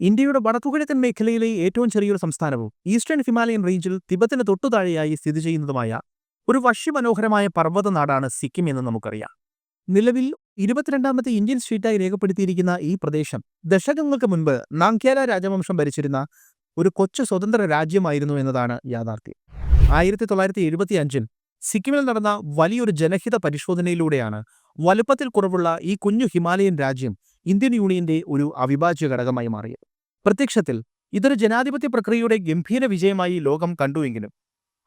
ഇന്ത്യയുടെ വടക്കുകിഴക്കൻ മേഖലയിലെ ഏറ്റവും ചെറിയൊരു സംസ്ഥാനവും ഈസ്റ്റേൺ ഹിമാലയൻ റേഞ്ചിൽ തിബത്തിന് തൊട്ടുതാഴെയായി സ്ഥിതി ചെയ്യുന്നതുമായ ഒരു വശ്യമനോഹരമായ പർവത നാടാണ് സിക്കിം എന്ന് നമുക്കറിയാം. നിലവിൽ ഇരുപത്തിരണ്ടാമത്തെ ഇന്ത്യൻ സ്റ്റേറ്റായി രേഖപ്പെടുത്തിയിരിക്കുന്ന ഈ പ്രദേശം ദശകങ്ങൾക്ക് മുൻപ് നാങ്ക്യാല രാജവംശം ഭരിച്ചിരുന്ന ഒരു കൊച്ചു സ്വതന്ത്ര രാജ്യമായിരുന്നു എന്നതാണ് യാഥാർത്ഥ്യം. ആയിരത്തി തൊള്ളായിരത്തി എഴുപത്തി സിക്കിമിൽ നടന്ന വലിയൊരു ജനഹിത പരിശോധനയിലൂടെയാണ് വലുപ്പത്തിൽ കുറവുള്ള ഈ കുഞ്ഞു ഹിമാലയൻ രാജ്യം ഇന്ത്യൻ യൂണിയന്റെ ഒരു അവിഭാജ്യ ഘടകമായി മാറിയത് പ്രത്യക്ഷത്തിൽ ഇതൊരു ജനാധിപത്യ പ്രക്രിയയുടെ ഗംഭീര വിജയമായി ലോകം കണ്ടുവെങ്കിലും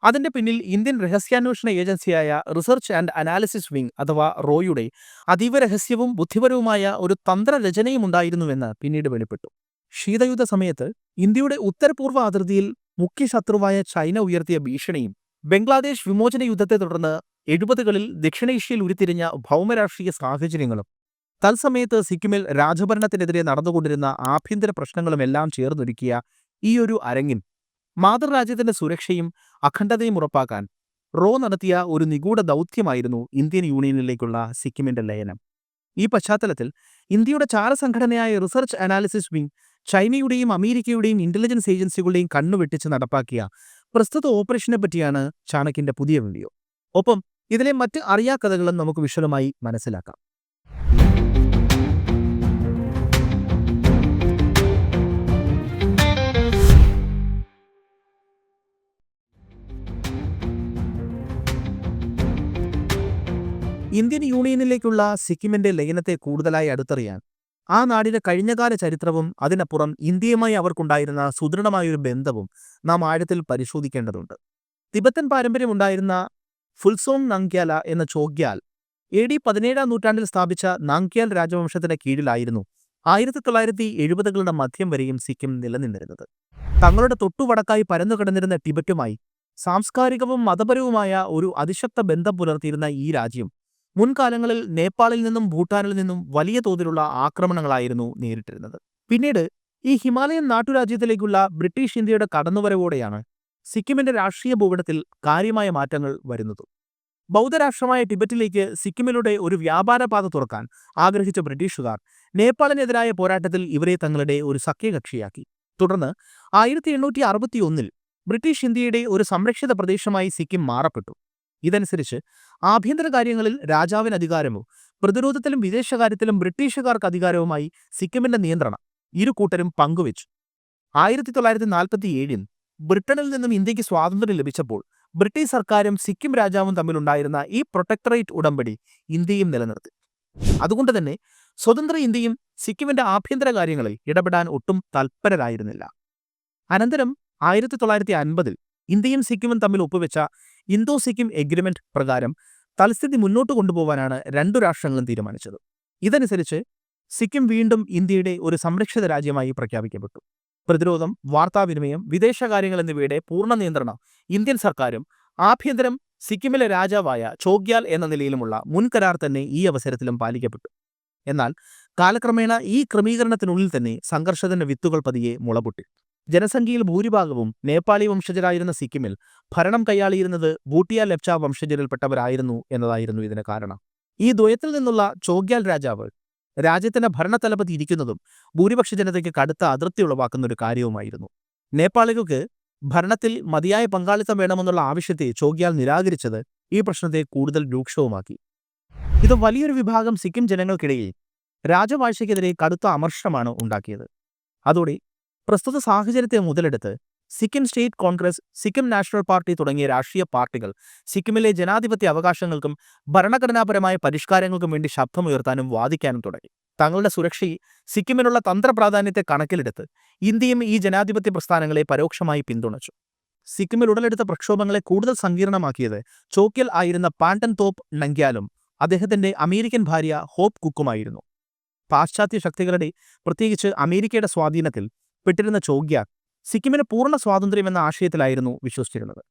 അതിന്റെ പിന്നിൽ ഇന്ത്യൻ രഹസ്യാന്വേഷണ ഏജൻസിയായ റിസർച്ച് ആൻഡ് അനാലിസിസ് വിംഗ് അഥവാ റോയുടെ അതീവ രഹസ്യവും ബുദ്ധിപരവുമായ ഒരു തന്ത്രരചനയും ഉണ്ടായിരുന്നുവെന്ന് പിന്നീട് വെളിപ്പെട്ടു. ശീതയുദ്ധ സമയത്ത് ഇന്ത്യയുടെ ഉത്തരപൂർവ അതിർത്തിയിൽ മുഖ്യ ശത്രുവായ ചൈന ഉയർത്തിയ ഭീഷണിയും ബംഗ്ലാദേശ് വിമോചന യുദ്ധത്തെ തുടർന്ന് എഴുപതുകളിൽ ദക്ഷിണേഷ്യയിൽ ഉരുത്തിരിഞ്ഞ ഭൗമരാഷ്ട്രീയ സാഹചര്യങ്ങളും തത്സമയത്ത് സിക്കിമിൽ രാജഭരണത്തിനെതിരെ നടന്നുകൊണ്ടിരുന്ന ആഭ്യന്തര പ്രശ്നങ്ങളുമെല്ലാം ചേർന്നൊരുക്കിയ ഈയൊരു അരങ്ങിൽ മാതൃരാജ്യത്തിന്റെ സുരക്ഷയും അഖണ്ഡതയും ഉറപ്പാക്കാൻ റോ നടത്തിയ ഒരു നിഗൂഢ ദൗത്യമായിരുന്നു ഇന്ത്യൻ യൂണിയനിലേക്കുള്ള സിക്കിമിന്റെ ലയനം. ഈ പശ്ചാത്തലത്തിൽ ഇന്ത്യയുടെ ചാരസംഘടനയായ റിസർച്ച് അനാലിസിസ് വിംഗ് ചൈനയുടെയും അമേരിക്കയുടെയും ഇന്റലിജൻസ് ഏജൻസികളുടെയും കണ്ണുവെട്ടിച്ച് നടപ്പാക്കിയ പ്രസ്തുത ഓപ്പറേഷനെ പറ്റിയാണ് ചാണക്കിന്റെ പുതിയ വീഡിയോ. ഒപ്പം ഇതിലെ മറ്റ് അറിയാക്കഥകളും നമുക്ക് വിശദമായി മനസ്സിലാക്കാം. ഇന്ത്യൻ യൂണിയനിലേക്കുള്ള സിക്കിമിന്റെ ലയനത്തെ കൂടുതലായി അടുത്തറിയാൻ ആ നാടിന്റെ കഴിഞ്ഞകാല ചരിത്രവും അതിനപ്പുറം ഇന്ത്യയുമായി അവർക്കുണ്ടായിരുന്ന സുദൃഢമായൊരു ബന്ധവും നാം ആഴത്തിൽ പരിശോധിക്കേണ്ടതുണ്ട്. തിബത്തൻ പാരമ്പര്യമുണ്ടായിരുന്ന ഫുൽസോങ് നങ്ക്യാല എന്ന ചോഗ്യാൽ എ ഡി പതിനേഴാം നൂറ്റാണ്ടിൽ സ്ഥാപിച്ച നാങ്ക്യാൽ രാജവംശത്തിന്റെ കീഴിലായിരുന്നു ആയിരത്തി തൊള്ളായിരത്തി എഴുപതുകളുടെ മധ്യം വരെയും സിക്കിം നിലനിന്നിരുന്നത്. തങ്ങളുടെ തൊട്ടുവടക്കായി പരന്നു കിടന്നിരുന്ന ടിബറ്റുമായി സാംസ്കാരികവും മതപരവുമായ ഒരു അതിശക്ത ബന്ധം പുലർത്തിയിരുന്ന ഈ രാജ്യം മുൻകാലങ്ങളിൽ നേപ്പാളിൽ നിന്നും ഭൂട്ടാനിൽ നിന്നും വലിയ തോതിലുള്ള ആക്രമണങ്ങളായിരുന്നു നേരിട്ടിരുന്നത്. പിന്നീട് ഈ ഹിമാലയൻ നാട്ടുരാജ്യത്തിലേക്കുള്ള ബ്രിട്ടീഷ് ഇന്ത്യയുടെ കടന്നുവരവോടെയാണ് സിക്കിമിന്റെ രാഷ്ട്രീയ ഭൂപടത്തിൽ കാര്യമായ മാറ്റങ്ങൾ വരുന്നത്. ബൗദ്ധരാഷ്ട്രമായ ടിബറ്റിലേക്ക് സിക്കിമിലൂടെ ഒരു വ്യാപാര പാത തുറക്കാൻ ആഗ്രഹിച്ച ബ്രിട്ടീഷുകാർ നേപ്പാളിനെതിരായ പോരാട്ടത്തിൽ ഇവരെ തങ്ങളുടെ ഒരു സഖ്യകക്ഷിയാക്കി. തുടർന്ന് ആയിരത്തി എണ്ണൂറ്റി അറുപത്തിയൊന്നിൽ ബ്രിട്ടീഷ് ഇന്ത്യയുടെ ഒരു സംരക്ഷിത പ്രദേശമായി സിക്കിം മാറപ്പെട്ടു. ഇതനുസരിച്ച് ആഭ്യന്തര കാര്യങ്ങളിൽ രാജാവിന് അധികാരമോ പ്രതിരോധത്തിലും വിദേശകാര്യത്തിലും ബ്രിട്ടീഷുകാർക്ക് അധികാരവുമായി സിക്കിമിന്റെ നിയന്ത്രണം ഇരു കൂട്ടരും പങ്കുവച്ചു. ആയിരത്തി തൊള്ളായിരത്തി നാൽപ്പത്തി ഏഴിൽ ബ്രിട്ടനിൽ നിന്നും ഇന്ത്യയ്ക്ക് സ്വാതന്ത്ര്യം ലഭിച്ചപ്പോൾ ബ്രിട്ടീഷ് സർക്കാരും സിക്കിം രാജാവും തമ്മിലുണ്ടായിരുന്ന ഈ പ്രൊട്ടക്ടറേറ്റ് ഉടമ്പടി ഇന്ത്യയും നിലനിർത്തി. അതുകൊണ്ട് തന്നെ സ്വതന്ത്ര ഇന്ത്യയും സിക്കിമിന്റെ ആഭ്യന്തര കാര്യങ്ങളിൽ ഇടപെടാൻ ഒട്ടും തൽപരരായിരുന്നില്ല. അനന്തരം ആയിരത്തി തൊള്ളായിരത്തി അൻപതിൽ ഇന്ത്യയും സിക്കിമും തമ്മിൽ ഒപ്പുവെച്ച ഇന്തോ സിക്കിം എഗ്രിമെന്റ് പ്രകാരം തൽസ്ഥിതി മുന്നോട്ട് കൊണ്ടുപോകാനാണ് രണ്ടു രാഷ്ട്രങ്ങളും തീരുമാനിച്ചത്. ഇതനുസരിച്ച് സിക്കിം വീണ്ടും ഇന്ത്യയുടെ ഒരു സംരക്ഷിത രാജ്യമായി പ്രഖ്യാപിക്കപ്പെട്ടു. പ്രതിരോധം വാർത്താവിനിമയം വിദേശകാര്യങ്ങൾ എന്നിവയുടെ പൂർണ നിയന്ത്രണം ഇന്ത്യൻ സർക്കാരും ആഭ്യന്തരം സിക്കിമിലെ രാജാവായ ചോഗ്യാൽ എന്ന നിലയിലുമുള്ള മുൻകരാർ തന്നെ ഈ അവസരത്തിലും പാലിക്കപ്പെട്ടു. എന്നാൽ കാലക്രമേണ ഈ ക്രമീകരണത്തിനുള്ളിൽ തന്നെ സംഘർഷത്തിന്റെ വിത്തുകൾ പതിയെ മുളപൊട്ടി. ജനസംഖ്യയിൽ ഭൂരിഭാഗവും നേപ്പാളി വംശജരായിരുന്ന സിക്കിമിൽ ഭരണം കൈയാളിയിരുന്നത് ബൂട്ടിയ ലെപ്ച വംശജരിൽപ്പെട്ടവരായിരുന്നു എന്നതായിരുന്നു ഇതിന് കാരണം. ഈ ദ്വയത്തിൽ നിന്നുള്ള ചോഗ്യാൽ രാജാവ് രാജ്യത്തിന്റെ ഭരണതലപതി ഇരിക്കുന്നതും ഭൂരിപക്ഷ ജനതയ്ക്ക് കടുത്ത അതൃപ്തി ഉളവാക്കുന്ന ഒരു കാര്യവുമായിരുന്നു. നേപ്പാളികൾക്ക് ഭരണത്തിൽ മതിയായ പങ്കാളിത്തം വേണമെന്നുള്ള ആവശ്യത്തെ ചോഗ്യാൽ നിരാകരിച്ചത് ഈ പ്രശ്നത്തെ കൂടുതൽ രൂക്ഷവുമാക്കി. ഇത് വലിയൊരു വിഭാഗം സിക്കിം ജനങ്ങൾക്കിടയിൽ രാജവാഴ്ചയ്ക്കെതിരെ കടുത്ത അമർഷമാണ് ഉണ്ടാക്കിയത്. അതോടെ പ്രസ്തുത സാഹചര്യത്തെ മുതലെടുത്ത് Sikkim state Congress Sikkim national party തുടങ്ങിയ രാഷ്ട്രീയ പാർട്ടികൾ സിക്കിമിലെ ജനാധിപത്യ അവകാശങ്ങൾക്കും ഭരണഘടനാപരമായ പരിഷ്കാരങ്ങൾക്കും വേണ്ടി ശബ്ദമുയർത്താനും വാദിക്കാനും തുടങ്ങി. തങ്ങളുടെ സുരക്ഷയെ സിക്കിമിനുള്ള തന്ത്രപ്രാധാന്യത്തെ കണക്കിലെടുത്ത് ഇന്ത്യയും ഈ ജനാധിപത്യ പ്രസ്ഥാനങ്ങളെ പരോക്ഷമായി പിന്തുണച്ചു. സിക്കിമിൽ ഉടലെടുത്ത പ്രക്ഷോഭങ്ങളെ കൂടുതൽ സങ്കീർണമാക്കിയത് ചോക്കിയൽ ആയിരുന്ന പാണ്ടൻ തോപ്പ് നങ്ക്യാലും അദ്ദേഹത്തിന്റെ അമേരിക്കൻ ഭാര്യ ഹോപ്പ് കുക്കുമായിരുന്നു. പാശ്ചാത്യ ശക്തികളുടെ പ്രത്യേകിച്ച് അമേരിക്കയുടെ സ്വാധീനത്തിൽ പെട്ടിരുന്ന ചോഗ്യ സിക്കിമിന് പൂർണ സ്വാതന്ത്ര്യം എന്ന ആശയത്തിലായിരുന്നു വിശ്വസിച്ചിരുന്നത്.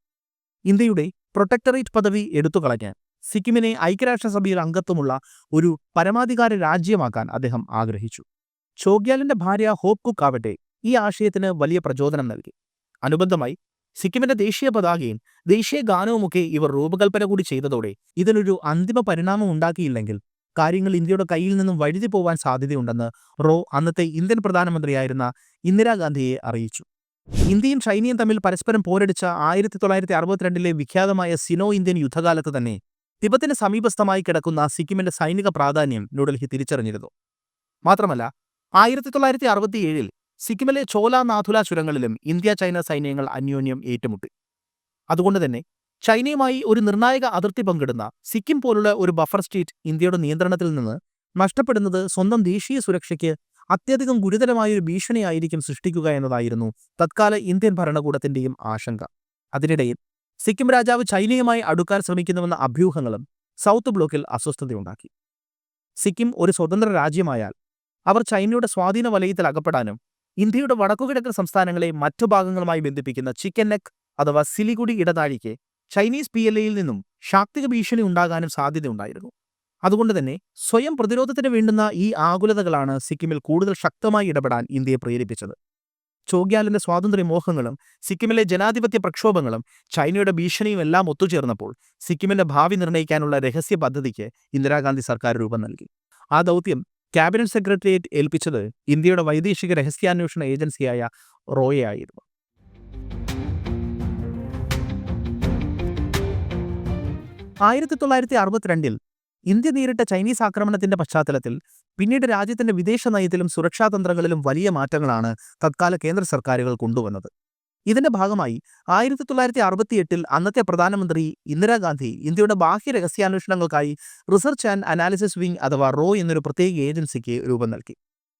ഇന്ത്യയുടെ പ്രൊട്ടക്ടറേറ്റ് പദവി എടുത്തുകളഞ്ഞ് സിക്കിമിനെ ഐക്യരാഷ്ട്രസഭയിൽ അംഗത്വമുള്ള ഒരു പരമാധികാര രാജ്യമാക്കാൻ അദ്ദേഹം ആഗ്രഹിച്ചു. ചോഗ്യാലിന്റെ ഭാര്യ ഹോപ്പ് കുക്ക് ആവട്ടെ ഈ ആശയത്തിന് വലിയ പ്രചോദനം നൽകി. അനുബന്ധമായി സിക്കിമിന്റെ ദേശീയ പതാകയും ദേശീയ ഗാനവുമൊക്കെ ഇവർ രൂപകൽപ്പന കൂടി ചെയ്തതോടെ ഇതിനൊരു അന്തിമ പരിണാമം ഉണ്ടാക്കിയില്ലെങ്കിൽ കാര്യങ്ങൾ ഇന്ത്യയുടെ കയ്യിൽ നിന്നും വഴുതി പോവാൻ സാധ്യതയുണ്ടെന്ന് റോ അന്നത്തെ ഇന്ത്യൻ പ്രധാനമന്ത്രിയായിരുന്ന ഇന്ദിരാഗാന്ധിയെ അറിയിച്ചു. ഇന്ത്യയും ചൈനയും തമ്മിൽ പരസ്പരം പോരടിച്ച ആയിരത്തി തൊള്ളായിരത്തി അറുപത്തിരണ്ടിലെ വിഖ്യാതമായ സിനോ ഇന്ത്യൻ യുദ്ധകാലത്ത് തന്നെ തിബത്തിന് സമീപസ്ഥമായി കിടക്കുന്ന സിക്കിമിന്റെ സൈനിക പ്രാധാന്യം ന്യൂഡൽഹി തിരിച്ചറിഞ്ഞിരുന്നു. മാത്രമല്ല ആയിരത്തി തൊള്ളായിരത്തി അറുപത്തിയേഴിൽ സിക്കിമിലെ ചോല നാഥുല ചുരങ്ങളിലും ഇന്ത്യ ചൈന സൈന്യങ്ങൾ അന്യോന്യം ഏറ്റുമുട്ടി. അതുകൊണ്ട് തന്നെ ചൈനയുമായി ഒരു നിർണായക അതിർത്തി പങ്കിടുന്ന സിക്കിം പോലുള്ള ഒരു ബഫർ സ്റ്റേറ്റ് ഇന്ത്യയുടെ നിയന്ത്രണത്തിൽ നിന്ന് നഷ്ടപ്പെടുന്നത് സ്വന്തം ദേശീയ സുരക്ഷയ്ക്ക് അത്യധികം ഗുരുതരമായ ഒരു ഭീഷണിയായിരിക്കും സൃഷ്ടിക്കുക എന്നതായിരുന്നു തത്കാല ഇന്ത്യൻ ഭരണകൂടത്തിന്റെയും ആശങ്ക. അതിനിടയിൽ സിക്കിം രാജാവ് ചൈനയുമായി അടുക്കാൻ ശ്രമിക്കുന്നുവെന്ന അഭ്യൂഹങ്ങളും സൗത്ത് ബ്ലോക്കിൽ അസ്വസ്ഥതയുണ്ടാക്കി. സിക്കിം ഒരു സ്വതന്ത്ര രാജ്യമായാൽ അവർ ചൈനയുടെ സ്വാധീന വലയത്തിൽ അകപ്പെടാനും ഇന്ത്യയുടെ വടക്കുകിഴക്കൻ സംസ്ഥാനങ്ങളെ മറ്റു ഭാഗങ്ങളുമായി ബന്ധിപ്പിക്കുന്ന ചിക്കൻ നെക്ക് അഥവാ സിലിഗുഡി ഇടനാഴിക്ക് ചൈനീസ് പി എൽ എയിൽ നിന്നും ശാക്തിക ഭീഷണി ഉണ്ടാകാനും സാധ്യതയുണ്ടായിരുന്നു. അതുകൊണ്ട് തന്നെ സ്വയം പ്രതിരോധത്തിന് വേണ്ടുന്ന ഈ ആകുലതകളാണ് സിക്കിമിൽ കൂടുതൽ ശക്തമായി ഇടപെടാൻ ഇന്ത്യയെ പ്രേരിപ്പിച്ചത്. ചോഗ്യാലിന്റെ സ്വാതന്ത്ര്യ മോഹങ്ങളും സിക്കിമിലെ ജനാധിപത്യ പ്രക്ഷോഭങ്ങളും ചൈനയുടെ ഭീഷണിയും എല്ലാം ഒത്തുചേർന്നപ്പോൾ സിക്കിമിന്റെ ഭാവി നിർണയിക്കാനുള്ള രഹസ്യ പദ്ധതിക്ക് ഇന്ദിരാഗാന്ധി സർക്കാർ രൂപം നൽകി. ആ ദൗത്യം ക്യാബിനറ്റ് സെക്രട്ടേറിയറ്റ് ഏൽപ്പിച്ചത് ഇന്ത്യയുടെ വൈദേശിക രഹസ്യാന്വേഷണ ഏജൻസിയായ റോയെ ആയിരുന്നു. ആയിരത്തി തൊള്ളായിരത്തി അറുപത്തിരണ്ടിൽ ഇന്ത്യ നേരിട്ട ചൈനീസ് ആക്രമണത്തിന്റെ പശ്ചാത്തലത്തിൽ പിന്നീട് രാജ്യത്തിന്റെ വിദേശ നയത്തിലും സുരക്ഷാ തന്ത്രങ്ങളിലും വലിയ മാറ്റങ്ങളാണ് തത്കാല കേന്ദ്ര സർക്കാരുകൾ കൊണ്ടുവന്നത്. ഇതിന്റെ ഭാഗമായി ആയിരത്തി തൊള്ളായിരത്തി അറുപത്തിയെട്ടിൽ അന്നത്തെ പ്രധാനമന്ത്രി ഇന്ദിരാഗാന്ധി ഇന്ത്യയുടെ ബാഹ്യ രഹസ്യാന്വേഷണങ്ങൾക്കായി റിസർച്ച് ആൻഡ് അനാലിസിസ് വിംഗ് അഥവാ റോ എന്നൊരു പ്രത്യേക ഏജൻസിക്ക് രൂപം നൽകി.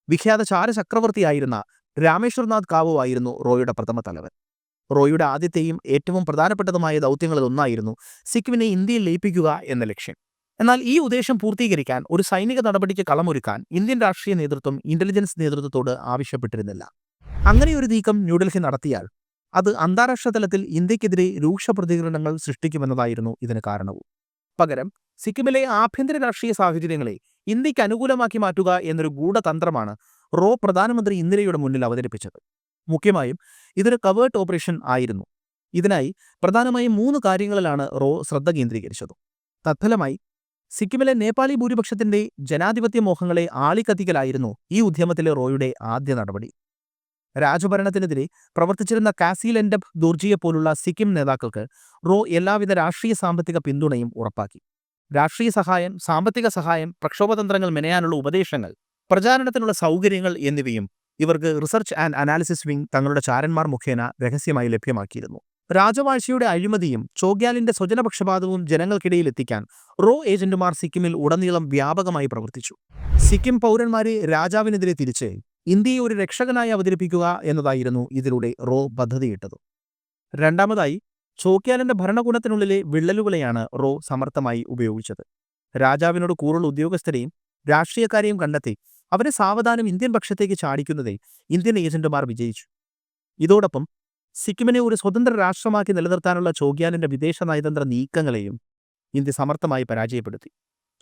വിഖ്യാത ചാരചക്രവർത്തിയായിരുന്ന രാമേശ്വർനാഥ് കാവു ആയിരുന്നു റോയുടെ പ്രഥമ തലവൻ. റോയുടെ ആദ്യത്തെയും ഏറ്റവും പ്രധാനപ്പെട്ടതുമായ ദൗത്യങ്ങളിൽ ഒന്നായിരുന്നു സിക്കിമിനെ ഇന്ത്യയിൽ ലയിപ്പിക്കുക എന്ന ലക്ഷ്യം. എന്നാൽ ഈ ഉദ്ദേശം പൂർത്തീകരിക്കാൻ ഒരു സൈനിക നടപടിക്ക് കളമൊരുക്കാൻ ഇന്ത്യൻ രാഷ്ട്രീയ നേതൃത്വം ഇന്റലിജൻസ് നേതൃത്വത്തോട് ആവശ്യപ്പെട്ടിരുന്നില്ല. അങ്ങനെയൊരു നീക്കം ന്യൂഡൽഹി നടത്തിയാൽ അത് അന്താരാഷ്ട്ര തലത്തിൽ ഇന്ത്യക്കെതിരെ രൂക്ഷ പ്രതികരണങ്ങൾ സൃഷ്ടിക്കുമെന്നതായിരുന്നു ഇതിന് കാരണവും. പകരം സിക്കിമിലെ ആഭ്യന്തര രാഷ്ട്രീയ സാഹചര്യങ്ങളെ ഇന്ത്യയ്ക്ക് അനുകൂലമാക്കി മാറ്റുക എന്നൊരു ഗൂഢതന്ത്രമാണ് റോ പ്രധാനമന്ത്രി ഇന്ദിരയുടെ മുന്നിൽ അവതരിപ്പിച്ചത്. മുഖ്യമായും ഇതൊരു കവേർട്ട് ഓപ്പറേഷൻ ആയിരുന്നു. ഇതിനായി പ്രധാനമായും മൂന്ന് കാര്യങ്ങളിലാണ് റോ ശ്രദ്ധ കേന്ദ്രീകരിച്ചത്. തത്ഫലമായി സിക്കിമിലെ നേപ്പാളി ഭൂരിപക്ഷത്തിന്റെ ജനാധിപത്യ മോഹങ്ങളെ ആളിക്കത്തിക്കലായിരുന്നു ഈ ഉദ്യമത്തിലെ റോയുടെ ആദ്യ നടപടി. രാജഭരണത്തിനെതിരെ പ്രവർത്തിച്ചിരുന്ന കാസിലെൻഡബ് ദുർജിയെ പോലുള്ള സിക്കിം നേതാക്കൾക്ക് റോ എല്ലാവിധ രാഷ്ട്രീയ സാമ്പത്തിക പിന്തുണയും ഉറപ്പാക്കി. രാഷ്ട്രീയ സഹായം സാമ്പത്തിക സഹായം പ്രക്ഷോഭതന്ത്രങ്ങൾ മെനയാനുള്ള ഉപദേശങ്ങൾ പ്രചാരണത്തിനുള്ള സൗകര്യങ്ങൾ എന്നിവയും ഇവർക്ക് റിസർച്ച് ആൻഡ് അനാലിസിസ് വിംഗ് തങ്ങളുടെ ചാരന്മാർ മുഖേന രഹസ്യമായി ലഭ്യമാക്കിയിരുന്നു. രാജവാഴ്ചയുടെ അഴിമതിയും ചോഗ്യാലിന്റെ സ്വജനപക്ഷപാതവും ജനങ്ങൾക്കിടയിൽ എത്തിക്കാൻ റോ ഏജന്റുമാർ സിക്കിമിൽ ഉടനീളം വ്യാപകമായി പ്രവർത്തിച്ചു. സിക്കിം പൗരന്മാരെ രാജാവിനെതിരെ തിരിച്ച് ഇന്ത്യയെ ഒരു രക്ഷകനായി അവതരിപ്പിക്കുക എന്നതായിരുന്നു ഇതിലൂടെ റോ പദ്ധതിയിട്ടത്. രണ്ടാമതായി ചോക്യാലിന്റെ ഭരണകൂടത്തിനുള്ളിലെ വിള്ളലുകളെയാണ് റോ സമർത്ഥമായി ഉപയോഗിച്ചത്. രാജാവിനോട് കൂറുള്ള ഉദ്യോഗസ്ഥരെയും രാഷ്ട്രീയക്കാരെയും കണ്ടെത്തി അവരെ സാവധാനം ഇന്ത്യൻ പക്ഷത്തേക്ക് ചാടിക്കുന്നതേ ഇന്ത്യൻ ഏജന്റുമാർ വിജയിച്ചു. ഇതോടൊപ്പം സിക്കിമിനെ ഒരു സ്വതന്ത്ര രാഷ്ട്രമാക്കി നിലനിർത്താനുള്ള ചോഗ്യാലിന്റെ വിദേശ നയതന്ത്ര നീക്കങ്ങളെയും ഇന്ത്യ സമർത്ഥമായി പരാജയപ്പെടുത്തി.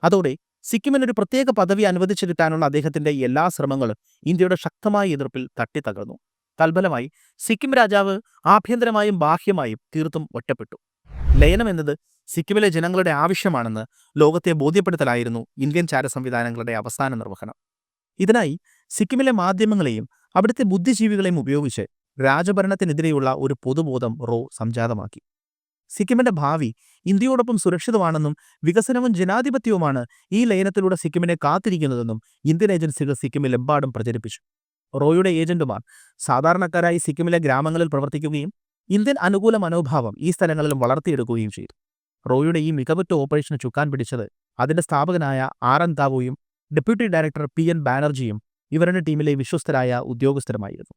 അതോടെ സിക്കിമിന് ഒരു പ്രത്യേക പദവി അനുവദിച്ചു കിട്ടാനുള്ള അദ്ദേഹത്തിന്റെ എല്ലാ ശ്രമങ്ങളും ഇന്ത്യയുടെ ശക്തമായ എതിർപ്പിൽ തട്ടിത്തകർന്നു. തൽഫലമായി സിക്കിം രാജാവ് ആഭ്യന്തരമായും ബാഹ്യമായും തീർത്തും ഒറ്റപ്പെട്ടു. ലയനം എന്നത് സിക്കിമിലെ ജനങ്ങളുടെ ആവശ്യമാണെന്ന് ലോകത്തെ ബോധ്യപ്പെടുത്തലായിരുന്നു ഇന്ത്യൻ ചാര സംവിധാനങ്ങളുടെ അവസാന നിർവഹണം. ഇതിനായി സിക്കിമിലെ മാധ്യമങ്ങളെയും അവിടുത്തെ ബുദ്ധിജീവികളെയും ഉപയോഗിച്ച് രാജഭരണത്തിനെതിരെയുള്ള ഒരു പൊതുബോധം റോ സംജാതമാക്കി. സിക്കിമിന്റെ ഭാവി ഇന്ത്യയോടൊപ്പം സുരക്ഷിതമാണെന്നും വികസനവും ജനാധിപത്യവുമാണ് ഈ ലയനത്തിലൂടെ സിക്കിമിനെ കാത്തിരിക്കുന്നതെന്നും ഇന്ത്യൻ ഏജൻസികൾ സിക്കിമിലെമ്പാടും പ്രചരിപ്പിച്ചു. റോയുടെ ഏജന്റുമാർ സാധാരണക്കാരായി സിക്കിമിലെ ഗ്രാമങ്ങളിൽ പ്രവർത്തിക്കുകയും ഇന്ത്യൻ അനുകൂല മനോഭാവം ഈ സ്ഥലങ്ങളിലും വളർത്തിയെടുക്കുകയും ചെയ്തു. റോയുടെ ഈ മികവുറ്റ ഓപ്പറേഷന് ചുക്കാൻ പിടിച്ചത് അതിന്റെ സ്ഥാപകനായ R N deputy director P N ബാനർജിയും ഇവരുടെ ടീമിലെ വിശ്വസ്തരായ ഉദ്യോഗസ്ഥരുമായിരുന്നു.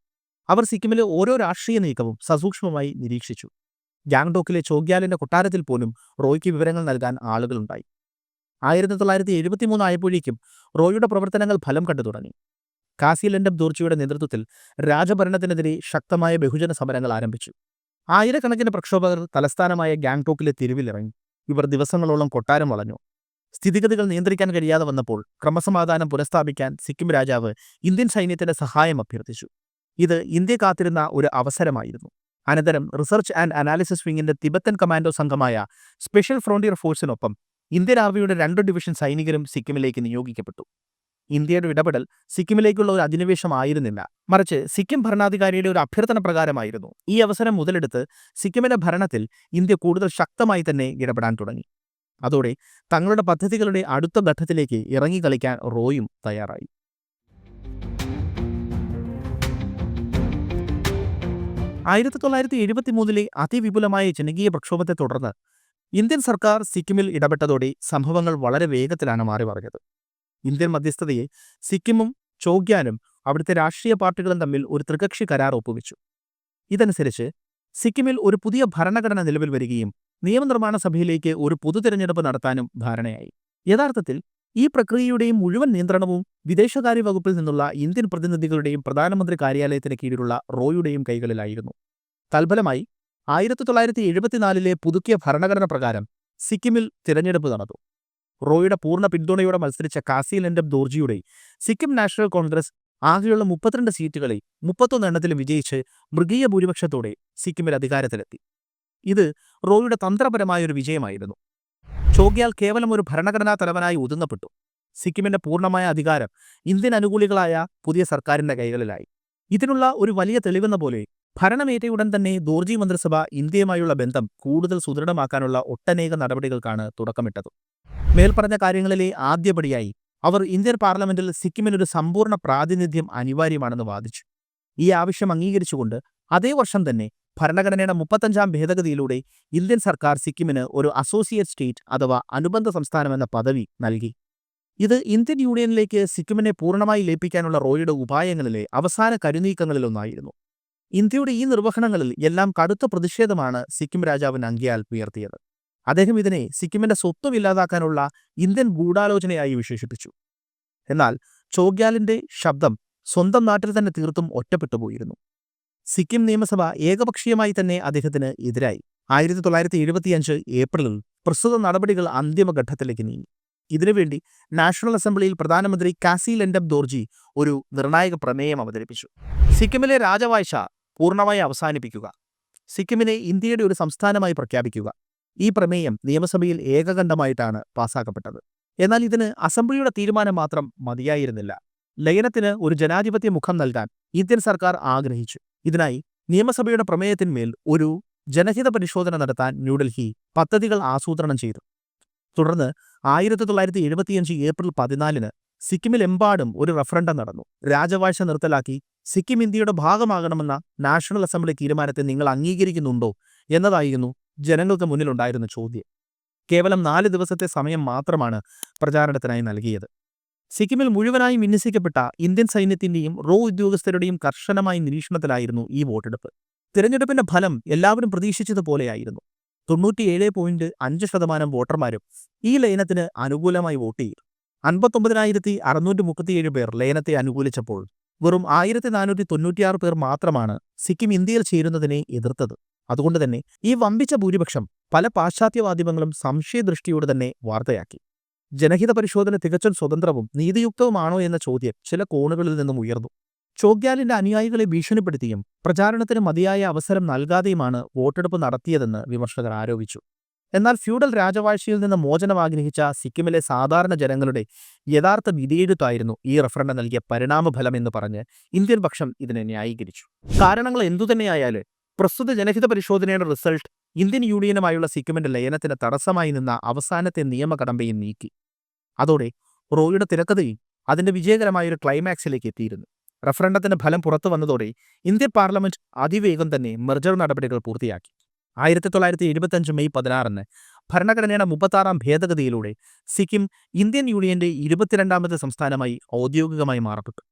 അവർ സിക്കിമിലെ ഓരോ രാഷ്ട്രീയ നീക്കവും സസൂക്ഷ്മമായി നിരീക്ഷിച്ചു. ഗാങ്ടോക്കിലെ ചോഗ്യാലിന്റെ കൊട്ടാരത്തിൽ പോലും റോയ്ക്ക് വിവരങ്ങൾ നൽകാൻ ആളുകളുണ്ടായി. ആയിരത്തി തൊള്ളായിരത്തി എഴുപത്തിമൂന്ന് ആയപ്പോഴേക്കും റോയുടെ പ്രവർത്തനങ്ങൾ ഫലം കണ്ടു തുടങ്ങി. കാസിലൻഡം ദൂർച്ചയുടെ നേതൃത്വത്തിൽ രാജഭരണത്തിനെതിരെ ശക്തമായ ബഹുജന സമരങ്ങൾ ആരംഭിച്ചു. ആയിരക്കണക്കിന് പ്രക്ഷോഭകർ തലസ്ഥാനമായ ഗാങ്ടോക്കിലെ തെരുവിലിറങ്ങി. ഇവർ ദിവസങ്ങളോളം കൊട്ടാരം വളഞ്ഞു. സ്ഥിതിഗതികൾ നിയന്ത്രിക്കാൻ കഴിയാതെ വന്നപ്പോൾ ക്രമസമാധാനം പുനഃസ്ഥാപിക്കാൻ സിക്കിം രാജാവ് ഇന്ത്യൻ സൈന്യത്തിന്റെ സഹായം അഭ്യർത്ഥിച്ചു. ഇത് ഇന്ത്യ കാത്തിരുന്ന ഒരു അവസരമായിരുന്നു. അനന്തരം റിസർച്ച് ആൻഡ് അനാലിസിസ് വിങ്ങിന്റെ തിബത്തൻ കമാൻഡോ സംഘമായ സ്പെഷ്യൽ ഫ്രോണ്ടിയർ ഫോഴ്സിനൊപ്പം ഇന്ത്യൻ ആർമിയുടെ രണ്ട് ഡിവിഷൻ സൈനികരും സിക്കിമിലേക്ക് നിയോഗിക്കപ്പെട്ടു. ഇന്ത്യയുടെ ഇടപെടൽ സിക്കിമിലേക്കുള്ള ഒരു അധിനിവേശമായിരുന്നില്ല മറിച്ച് സിക്കിം ഭരണാധികാരിയുടെ ഒരു അഭ്യർത്ഥന പ്രകാരമായിരുന്നു. ഈ അവസരം മുതലെടുത്ത് സിക്കിമിന്റെ ഭരണത്തിൽ ഇന്ത്യ കൂടുതൽ ശക്തമായി തന്നെ ഇടപെടാൻ തുടങ്ങി. അതോടെ തങ്ങളുടെ പദ്ധതികളുടെ അടുത്ത ഘട്ടത്തിലേക്ക് ഇറങ്ങിക്കളിക്കാൻ റോയും തയ്യാറായി. ആയിരത്തി തൊള്ളായിരത്തി എഴുപത്തി മൂന്നിലെ അതിവിപുലമായ ജനകീയ പ്രക്ഷോഭത്തെ തുടർന്ന് ഇന്ത്യൻ സർക്കാർ സിക്കിമിൽ ഇടപെട്ടതോടെ സംഭവങ്ങൾ വളരെ വേഗത്തിലാണ് മാറി മറിഞ്ഞത് ഇന്ത്യൻ മധ്യസ്ഥതയെ സിക്കിമും ചോഗ്യാനും അവിടുത്തെ രാഷ്ട്രീയ പാർട്ടികളും തമ്മിൽ ഒരു ത്രികക്ഷി കരാർ ഒപ്പുവെച്ചു. ഇതനുസരിച്ച് സിക്കിമിൽ ഒരു പുതിയ ഭരണഘടന നിലവിൽ വരികയും നിയമനിർമ്മാണ സഭയിലേക്ക് ഒരു പൊതു തിരഞ്ഞെടുപ്പ് നടത്താനും ധാരണയായി. യഥാർത്ഥത്തിൽ ഈ പ്രക്രിയയുടെയും മുഴുവൻ നിയന്ത്രണവും വിദേശകാര്യ വകുപ്പിൽ നിന്നുള്ള ഇന്ത്യൻ പ്രതിനിധികളുടെയും പ്രധാനമന്ത്രി കാര്യാലയത്തിന് കീഴിലുള്ള റോയുടെയും കൈകളിലായിരുന്നു. തൽഫലമായി ആയിരത്തി തൊള്ളായിരത്തി എഴുപത്തിനാലിലെ പുതുക്കിയ ഭരണഘടന പ്രകാരം സിക്കിമിൽ തിരഞ്ഞെടുപ്പ് നടന്നു. റോയുടെ പൂർണ പിന്തുണയോടെ മത്സരിച്ച കാസി ലെൻഡബ് ദോർജിയുടെ സിക്കിം നാഷണൽ കോൺഗ്രസ് ആകെയുള്ള മുപ്പത്തിരണ്ട് സീറ്റുകളിൽ മുപ്പത്തൊന്ന് എണ്ണത്തിലും വിജയിച്ച് മൃഗീയ ഭൂരിപക്ഷത്തോടെ സിക്കിമിൽ അധികാരത്തിലെത്തി. ഇത് റോയുടെ തന്ത്രപരമായ ഒരു വിജയമായിരുന്നു. ചോഗ്യാൽ കേവലം ഒരു ഭരണഘടനാ തലവനായി ഒതുങ്ങപ്പെട്ടു. സിക്കിമിന്റെ പൂർണമായ അധികാരം ഇന്ത്യൻ അനുകൂലികളായ പുതിയ സർക്കാരിന്റെ കൈകളിലായി. ഇതിനുള്ള ഒരു വലിയ തെളിവെന്ന പോലെ ഭരണമേറ്റയുടൻ തന്നെ ദോർജി മന്ത്രിസഭ ഇന്ത്യയുമായുള്ള ബന്ധം കൂടുതൽ സുദൃഢമാക്കാനുള്ള ഒട്ടനേക നടപടികൾക്കാണ് തുടക്കമിട്ടത്. മേൽപ്പറഞ്ഞ കാര്യങ്ങളിലെ ആദ്യപടിയായി അവർ ഇന്ത്യൻ പാർലമെന്റിൽ സിക്കിമിനൊരു സമ്പൂർണ പ്രാതിനിധ്യം അനിവാര്യമാണെന്ന് വാദിച്ചു. ഈ ആവശ്യം അംഗീകരിച്ചുകൊണ്ട് അതേ വർഷം തന്നെ ഭരണഘടനയുടെ മുപ്പത്തഞ്ചാം ഭേദഗതിയിലൂടെ ഇന്ത്യൻ സർക്കാർ സിക്കിമിന് ഒരു അസോസിയേറ്റ് സ്റ്റേറ്റ് അഥവാ അനുബന്ധ സംസ്ഥാനമെന്ന പദവി നൽകി. ഇത് ഇന്ത്യൻ യൂണിയനിലേക്ക് സിക്കിമിനെ പൂർണമായി ലയിപ്പിക്കാനുള്ള റോയുടെ ഉപായങ്ങളിലെ അവസാന കരുനീക്കങ്ങളിലൊന്നായിരുന്നു. ഇന്ത്യയുടെ ഈ നിർവഹണങ്ങളിൽ എല്ലാം കടുത്ത പ്രതിഷേധമാണ് സിക്കിം രാജാവ് നങ്കിയാൽ ഉയർത്തിയത്. അദ്ദേഹം ഇതിനെ സിക്കിമിന്റെ സ്വത്വം ഇല്ലാതാക്കാനുള്ള ഇന്ത്യൻ ഗൂഢാലോചനയായി വിശേഷിപ്പിച്ചു. എന്നാൽ ചോഗ്യാലിന്റെ ശബ്ദം സ്വന്തം നാട്ടിൽ തന്നെ തീർത്തും ഒറ്റപ്പെട്ടുപോയിരുന്നു സിക്കിം നിയമസഭ ഏകപക്ഷീയമായി തന്നെ അദ്ദേഹത്തിന് എതിരായി. ആയിരത്തി തൊള്ളായിരത്തി എഴുപത്തിയഞ്ച് ഏപ്രിലിൽ പ്രസ്തുത നടപടികൾ അന്തിമഘട്ടത്തിലേക്ക് നീങ്ങി. ഇതിനുവേണ്ടി നാഷണൽ അസംബ്ലിയിൽ പ്രധാനമന്ത്രി കാസി ലെൻഡബ് ദോർജി ഒരു നിർണായക പ്രമേയം അവതരിപ്പിച്ചു. സിക്കിമിലെ രാജവാഴ്ച പൂർണമായി അവസാനിപ്പിക്കുക. സിക്കിമിനെ ഇന്ത്യയുടെ ഒരു സംസ്ഥാനമായി പ്രഖ്യാപിക്കുക. ഈ പ്രമേയം നിയമസഭയിൽ ഏകകണ്ഠമായിട്ടാണ് പാസാക്കപ്പെട്ടത്. എന്നാൽ ഇതിന് അസംബ്ലിയുടെ തീരുമാനം മാത്രം മതിയായിരുന്നില്ല. ലയനത്തിന് ഒരു ജനാധിപത്യ മുഖം നൽകാൻ ഇന്ത്യൻ സർക്കാർ ആഗ്രഹിച്ചു. ഇതിനായി നിയമസഭയുടെ പ്രമേയത്തിന്മേൽ ഒരു ജനഹിത പരിശോധന നടത്താൻ ന്യൂഡൽഹി പദ്ധതികൾ ആസൂത്രണം ചെയ്തു. തുടർന്ന് ആയിരത്തി തൊള്ളായിരത്തി എഴുപത്തിയഞ്ച് ഏപ്രിൽ പതിനാലിന് സിക്കിമിലെമ്പാടും ഒരു റഫറണ്ടം നടന്നു. രാജവാഴ്ച നിർത്തലാക്കി സിക്കിം ഇന്ത്യയുടെ ഭാഗമാകണമെന്ന നാഷണൽ അസംബ്ലി തീരുമാനത്തെ നിങ്ങൾ അംഗീകരിക്കുന്നുണ്ടോ എന്നതായിരുന്നു ജനങ്ങൾക്ക് മുന്നിലുണ്ടായിരുന്ന ചോദ്യം. കേവലം നാല് ദിവസത്തെ സമയം മാത്രമാണ് പ്രചാരണത്തിനായി നൽകിയത്. സിക്കിമിൽ മുഴുവനായും വിന്യസിക്കപ്പെട്ട ഇന്ത്യൻ സൈന്യത്തിന്റെയും റോ ഉദ്യോഗസ്ഥരുടെയും കർശനമായ നിരീക്ഷണത്തിലായിരുന്നു ഈ വോട്ടെടുപ്പ്. തിരഞ്ഞെടുപ്പിന്റെ ഫലം എല്ലാവരും പ്രതീക്ഷിച്ചതുപോലെയായിരുന്നു. തൊണ്ണൂറ്റിയേഴ് പോയിന്റ് അഞ്ച് ശതമാനം വോട്ടർമാരും ഈ ലയനത്തിന് അനുകൂലമായി വോട്ട് ചെയ്തു. അൻപത്തൊമ്പതിനായിരത്തി അറുന്നൂറ്റി മുപ്പത്തിയേഴ് പേർ ലയനത്തെ അനുകൂലിച്ചപ്പോൾ വെറും ആയിരത്തി നാനൂറ്റി തൊണ്ണൂറ്റിയാറ് പേർ മാത്രമാണ് സിക്കിം ഇന്ത്യയിൽ ചേരുന്നതിനെ എതിർത്തത്. അതുകൊണ്ടുതന്നെ ഈ വമ്പിച്ച ഭൂരിപക്ഷം പല പാശ്ചാത്യ മാധ്യമങ്ങളും സംശയദൃഷ്ടിയോടെ തന്നെ വാർത്തയാക്കി. ജനഹിത പരിശോധന തികച്ചും സ്വതന്ത്രവും നീതിയുക്തവുമാണോ എന്ന ചോദ്യം ചില കോണുകളിൽ നിന്നും ഉയർന്നു. ചോഗ്യാലിന്റെ അനുയായികളെ ഭീഷണിപ്പെടുത്തിയും പ്രചാരണത്തിന് മതിയായ അവസരം നൽകാതെയുമാണ് വോട്ടെടുപ്പ് നടത്തിയതെന്ന് വിമർശകർ ആരോപിച്ചു. എന്നാൽ ഫ്യൂഡൽ രാജവാഴ്ചയിൽ നിന്ന് മോചനം ആഗ്രഹിച്ച സിക്കിമിലെ സാധാരണ ജനങ്ങളുടെ യഥാർത്ഥ വിധിയെഴുത്തായിരുന്നു ഈ റഫറൻഡം നൽകിയ പരിണാമഫലം എന്ന് പറഞ്ഞ് ഇന്ത്യൻ പക്ഷം ഇതിനെ ന്യായീകരിച്ചു. കാരണങ്ങൾ എന്തുതന്നെയായാലും പ്രസ്തുത ജനഹിത പരിശോധനയുടെ റിസൾട്ട് ഇന്ത്യൻ യൂണിയനുമായുള്ള സിക്കിമിന്റെ ലയനത്തിന് തടസ്സമായി നിന്ന അവസാനത്തെ നിയമകടമ്പയും നീക്കി. അതോടെ റോയുടെ തിരക്കഥയും അതിന്റെ വിജയകരമായ ഒരു ക്ലൈമാക്സിലേക്ക് എത്തിയിരുന്നു. റഫറണ്ടത്തിന്റെ ഫലം പുറത്തു വന്നതോടെ ഇന്ത്യൻ പാർലമെന്റ് അതിവേഗം തന്നെ മെർജർ നടപടികൾ പൂർത്തിയാക്കി. ആയിരത്തി തൊള്ളായിരത്തി എഴുപത്തഞ്ച് മെയ് പതിനാറിന് ഭരണഘടനയുടെ മുപ്പത്താറാം ഭേദഗതിയിലൂടെ സിക്കിം ഇന്ത്യൻ യൂണിയന്റെ ഇരുപത്തിരണ്ടാമത്തെ സംസ്ഥാനമായി ഔദ്യോഗികമായി മാറപ്പെട്ടു.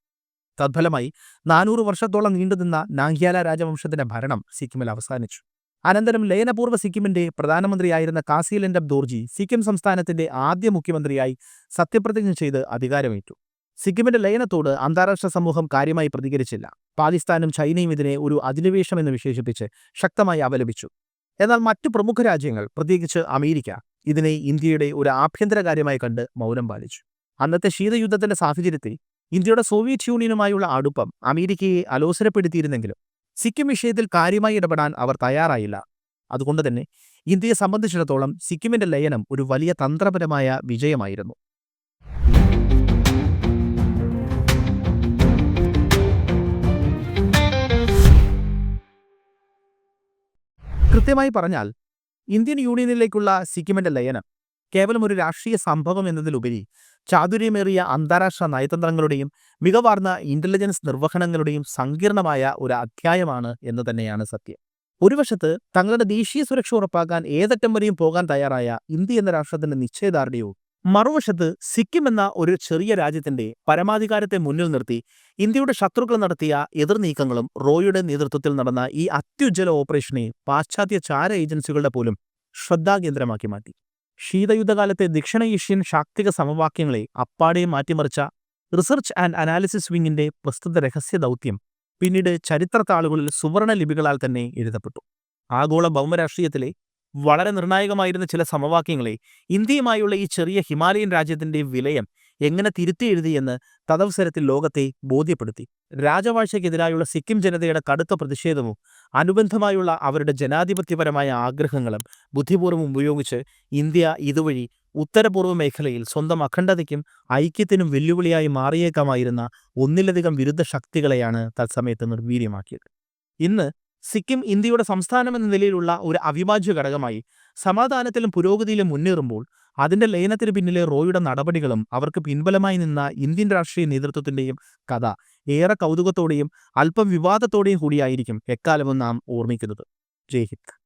തത്ഫലമായി നാനൂറ് വർഷത്തോളം നീണ്ടുനിന്ന നാങ്ക്യാല രാജവംശത്തിന്റെ ഭരണം സിക്കിമിൽ അവസാനിച്ചു. അനന്തരം ലയനപൂർവ സിക്കിമിന്റെ പ്രധാനമന്ത്രിയായിരുന്ന കാസി ലെൻഡബ് ദോർജി സിക്കിം സംസ്ഥാനത്തിന്റെ ആദ്യ മുഖ്യമന്ത്രിയായി സത്യപ്രതിജ്ഞ ചെയ്ത് അധികാരമേറ്റു. സിക്കിമിന്റെ ലയനത്തോട് അന്താരാഷ്ട്ര സമൂഹം കാര്യമായി പ്രതികരിച്ചില്ല. പാകിസ്ഥാനും ചൈനയും ഇതിനെ ഒരു അധിനിവേശമെന്ന് വിശേഷിപ്പിച്ച് ശക്തമായി അപലപിച്ചു. എന്നാൽ മറ്റു പ്രമുഖ രാജ്യങ്ങൾ പ്രത്യേകിച്ച് അമേരിക്ക ഇതിനെ ഇന്ത്യയുടെ ഒരു ആഭ്യന്തര കാര്യമായി കണ്ട് മൗനം പാലിച്ചു. അന്നത്തെ ശീതയുദ്ധത്തിന്റെ സാഹചര്യത്തിൽ ഇന്ത്യയുടെ സോവിയറ്റ് യൂണിയനുമായുള്ള അടുപ്പം അമേരിക്കയെ അലോസരപ്പെടുത്തിയിരുന്നെങ്കിലും സിക്കിം വിഷയത്തിൽ കാര്യമായി ഇടപെടാൻ അവർ തയ്യാറായില്ല. അതുകൊണ്ട് തന്നെ ഇന്ത്യയെ സംബന്ധിച്ചിടത്തോളം സിക്കിമിന്റെ ലയനം ഒരു വലിയ തന്ത്രപരമായ വിജയമായിരുന്നു. കൃത്യമായി പറഞ്ഞാൽ ഇന്ത്യൻ യൂണിയനിലേക്കുള്ള സിക്കിമിന്റെ ലയനം കേവലം ഒരു രാഷ്ട്രീയ സംഭവം എന്നതിലുപരി ചാതുര്യമേറിയ അന്താരാഷ്ട്ര നയതന്ത്രങ്ങളുടെയും മികവാർന്ന ഇന്റലിജൻസ് നിർവഹണങ്ങളുടെയും സങ്കീർണമായ ഒരു അധ്യായമാണ് എന്ന് തന്നെയാണ് സത്യം. ഒരു വശത്ത് തങ്ങളുടെ ദേശീയ സുരക്ഷ ഉറപ്പാക്കാൻ ഏതറ്റം വരെയും പോകാൻ തയ്യാറായ ഇന്ത്യ എന്ന രാഷ്ട്രത്തിന്റെ നിശ്ചയദാർഢ്യവും മറുവശത്ത് സിക്കിം എന്ന ഒരു ചെറിയ രാജ്യത്തിന്റെ പരമാധികാരത്തെ മുന്നിൽ നിർത്തി ഇന്ത്യയുടെ ശത്രുക്കൾ നടത്തിയ എതിർനീക്കങ്ങളും റോയുടെ നേതൃത്വത്തിൽ നടന്ന ഈ അത്യുജ്വല ഓപ്പറേഷനെ പാശ്ചാത്യ ചാര ഏജൻസികളുടെ പോലും ശ്രദ്ധാകേന്ദ്രമാക്കി മാറ്റി. ശീതയുദ്ധകാലത്തെ ദക്ഷിണ ഏഷ്യൻ ശാക്തിക സമവാക്യങ്ങളെ അപ്പാടെ മാറ്റിമറിച്ച റിസർച്ച് ആൻഡ് അനാലിസിസ് വിങ്ങിന്റെ പ്രസ്തുത രഹസ്യ ദൗത്യം പിന്നീട് ചരിത്ര താളുകളിൽ സുവർണ ലിപികളാൽ തന്നെ എഴുതപ്പെട്ടു. ആഗോള ഭൗമരാഷ്ട്രീയത്തിലെ വളരെ നിർണായകമായിരുന്ന ചില സമവാക്യങ്ങളെ ഇന്ത്യയുമായുള്ള ഈ ചെറിയ ഹിമാലയൻ രാജ്യത്തിന്റെ വിലയം എങ്ങനെ തിരുത്തി എഴുതിയെന്ന് തദവസരത്തിൽ ലോകത്തെ ബോധ്യപ്പെടുത്തി. രാജവാഴ്ചയ്ക്കെതിരായുള്ള സിക്കിം ജനതയുടെ കടുത്ത പ്രതിഷേധവും അനുബന്ധമായുള്ള അവരുടെ ജനാധിപത്യപരമായ ആഗ്രഹങ്ങളും ബുദ്ധിപൂർവം ഉപയോഗിച്ച് ഇന്ത്യ ഇതുവഴി ഉത്തരപൂർവ മേഖലയിൽ സ്വന്തം അഖണ്ഡതയ്ക്കും ഐക്യത്തിനും വെല്ലുവിളിയായി മാറിയേക്കാമായിരുന്ന ഒന്നിലധികം വിരുദ്ധ ശക്തികളെയാണ് തത്സമയത്ത് നിർവീര്യമാക്കിയത്. ഇന്ന് സിക്കിം ഇന്ത്യയുടെ സംസ്ഥാനമെന്ന നിലയിലുള്ള ഒരു അവിഭാജ്യ ഘടകമായി സമാധാനത്തിലും പുരോഗതിയിലും മുന്നേറുമ്പോൾ അതിന്റെ ലയനത്തിന് പിന്നിലെ റോയുടെ നടപടികളും അവർക്ക് പിൻബലമായി നിന്ന ഇന്ത്യൻ രാഷ്ട്രീയ നേതൃത്വത്തിന്റെയും കഥ ഏറെ കൗതുകത്തോടെയും അല്പം വിവാദത്തോടെയും കൂടിയായിരിക്കും എക്കാലവും നാം ഓർമ്മിക്കുന്നത്. ജയ് ഹിന്ദ്.